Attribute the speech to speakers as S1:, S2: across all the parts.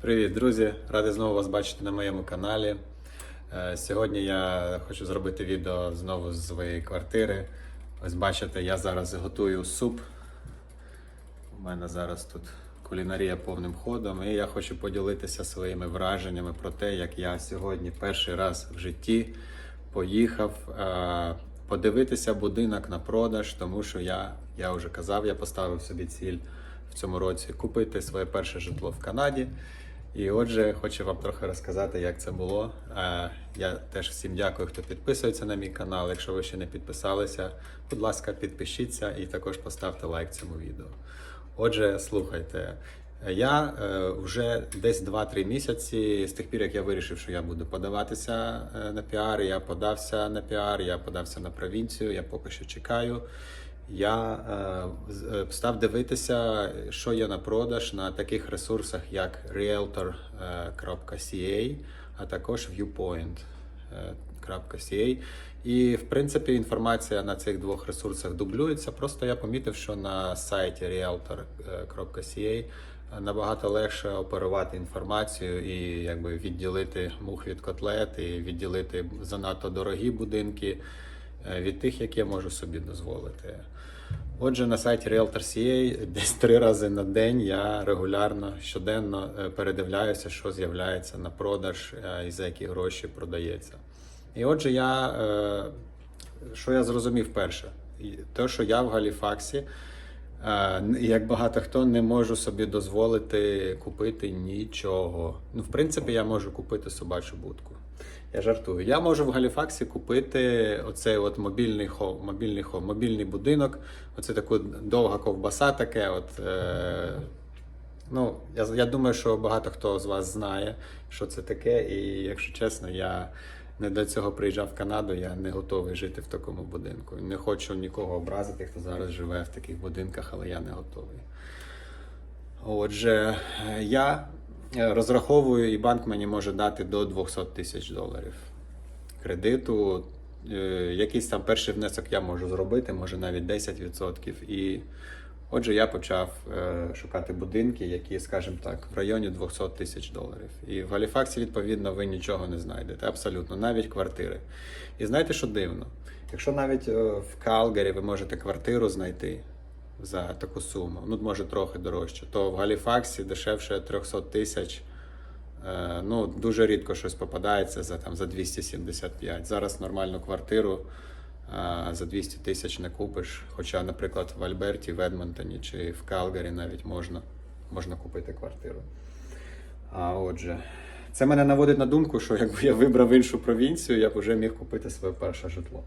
S1: Привіт, друзі! Радий знову вас бачити на моєму каналі. Е, Сьогодні я хочу зробити відео знову з своєї квартири. Ось бачите, я зараз готую суп. У мене зараз тут кулінарія повним ходом, і я хочу поділитися своїми враженнями про те, як я сьогодні перший раз в житті поїхав е, подивитися будинок на продаж, тому що я, я вже казав, я поставив собі ціль в цьому році купити своє перше житло в Канаді. І отже, хочу вам трохи розказати, як це було. Е, Я теж всім дякую, хто підписується на мій канал. Якщо ви ще не підписалися, будь ласка, підпишіться і також поставте лайк цьому відео. Отже, слухайте, я е, вже десь 2-3 місяці з тих пір, як я вирішив, що я буду подаватися е, на піар, я подався на піар, я подався на провінцію, я поки що чекаю. Я е, е, став дивитися, що є на продаж на таких ресурсах, як realtor.ca, а також viewpoint.ca. І, в принципі, інформація на цих двох ресурсах дублюється. Просто я помітив, що на сайті realtor.ca набагато легше оперувати інформацію і якби відділити мух від котлет, і відділити занадто дорогі будинки е, від тих, які я можу собі дозволити. Отже, на сайті Realtor.ca десь три рази на день я регулярно щоденно е, передивляюся, що з'являється на продаж е, і за які гроші продається. І отже, я е, що я зрозумів перше, те, що я в Галіфаксі, е, як багато хто не можу собі дозволити купити нічого. Ну, в принципі, я можу купити собачу будку. Я жартую. Я можу в Галіфаксі купити оцей от мобільний хом, мобільний хом, мобільний будинок. Оце таку довга ковбаса таке. От, е, ну, я, я думаю, що багато хто з вас знає, що це таке. І якщо чесно, я не до цього приїжджав в Канаду, я не готовий жити в такому будинку. Не хочу нікого образити, хто зараз живе в таких будинках, але я не готовий. Отже, я е, розраховую, і банк мені може дати до 200 тисяч доларів кредиту. Е, Якийсь там перший внесок я можу зробити, може навіть 10%. І отже, я почав е, шукати будинки, які, скажімо так, в районі 200 тисяч доларів. І в Галіфаксі, відповідно, ви нічого не знайдете. Абсолютно, навіть квартири. І знаєте, що дивно? Якщо навіть е, в Калгарі ви можете квартиру знайти за таку суму, ну може трохи дорожче, то в Галіфаксі дешевше 300 тисяч. Е, Ну, дуже рідко щось попадається за там за 275. Зараз нормальну квартиру за 200 тисяч не купиш. Хоча, наприклад, в Альберті, в Едмонтоні чи в Калгарі навіть можна, можна купити квартиру. А отже, це мене наводить на думку, що якби я вибрав іншу провінцію, я б вже міг купити своє перше житло.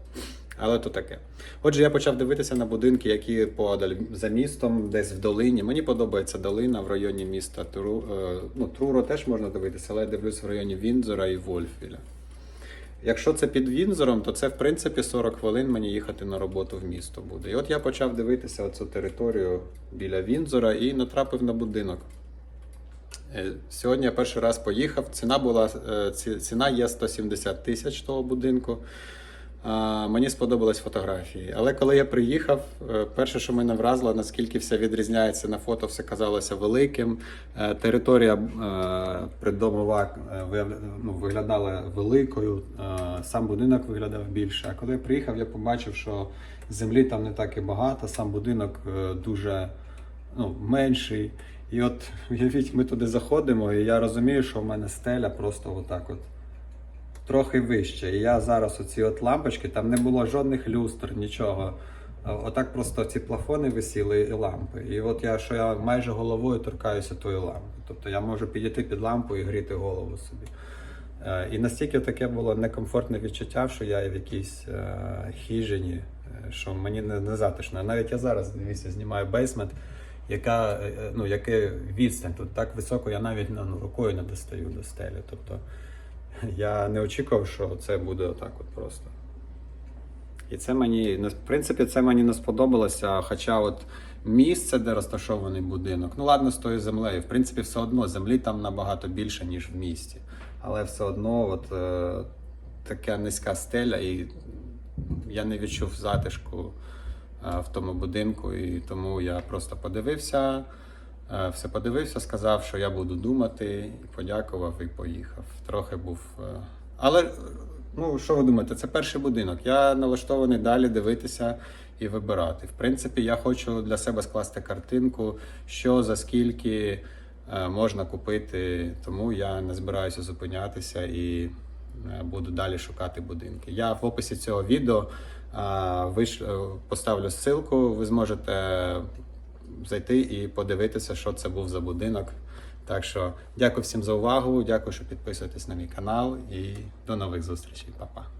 S1: Але то таке. Отже, я почав дивитися на будинки, які подаль за містом, десь в долині. Мені подобається долина в районі міста Тру. е, Ну, Труро теж можна дивитися, але я дивлюсь в районі Віндзора і Вольфвіля. Якщо це під Вінзором, то це в принципі 40 хвилин мені їхати на роботу в місто буде. І от я почав дивитися оцю територію біля Вінзора і натрапив на будинок. Е, Сьогодні я перший раз поїхав. Ціна була е, ціна є 170 тисяч того будинку. Мені сподобались фотографії. Але коли я приїхав, е, перше, що мене вразило, наскільки все відрізняється на фото, все казалося великим. Е, Територія е, придомова ну, виглядала великою, сам будинок виглядав більше. А коли я приїхав, я побачив, що землі там не так і багато, сам будинок дуже ну, менший. І от уявіть, ми туди заходимо, і я розумію, що в мене стеля просто отак от трохи вище. І я зараз оці от лампочки, там не було жодних люстр, нічого. Отак просто ці плафони висіли і лампи. І от я що я майже головою торкаюся тої лампи. Тобто я можу підійти під лампу і гріти голову собі. Е, І настільки таке було некомфортне відчуття, що я в якійсь е, хижині, е, що мені не, не затишно. Навіть я зараз дивіться, знімаю бейсмент, яка, ну, яке відстань. Тут так високо я навіть ну, рукою не достаю до стелі. Тобто я не очікував, що це буде отак от просто. І це мені, в принципі, це мені не сподобалося. Хоча от місце, де розташований будинок, ну ладно, з тою землею. В принципі, все одно землі там набагато більше, ніж в місті. Але все одно, от е, така низька стеля, і я не відчув затишку е, в тому будинку, і тому я просто подивився. Е, Все подивився, сказав, що я буду думати, подякував і поїхав. Трохи був. е, Але е, ну що ви думаєте, це перший будинок. Я налаштований далі дивитися і вибирати. В принципі, я хочу для себе скласти картинку, що за скільки можна купити, тому я не збираюся зупинятися і буду далі шукати будинки. Я в описі цього відео поставлю ссылку, ви зможете зайти і подивитися, що це був за будинок. Так що дякую всім за увагу, дякую, що підписуєтесь на мій канал і до нових зустрічей. Па-па.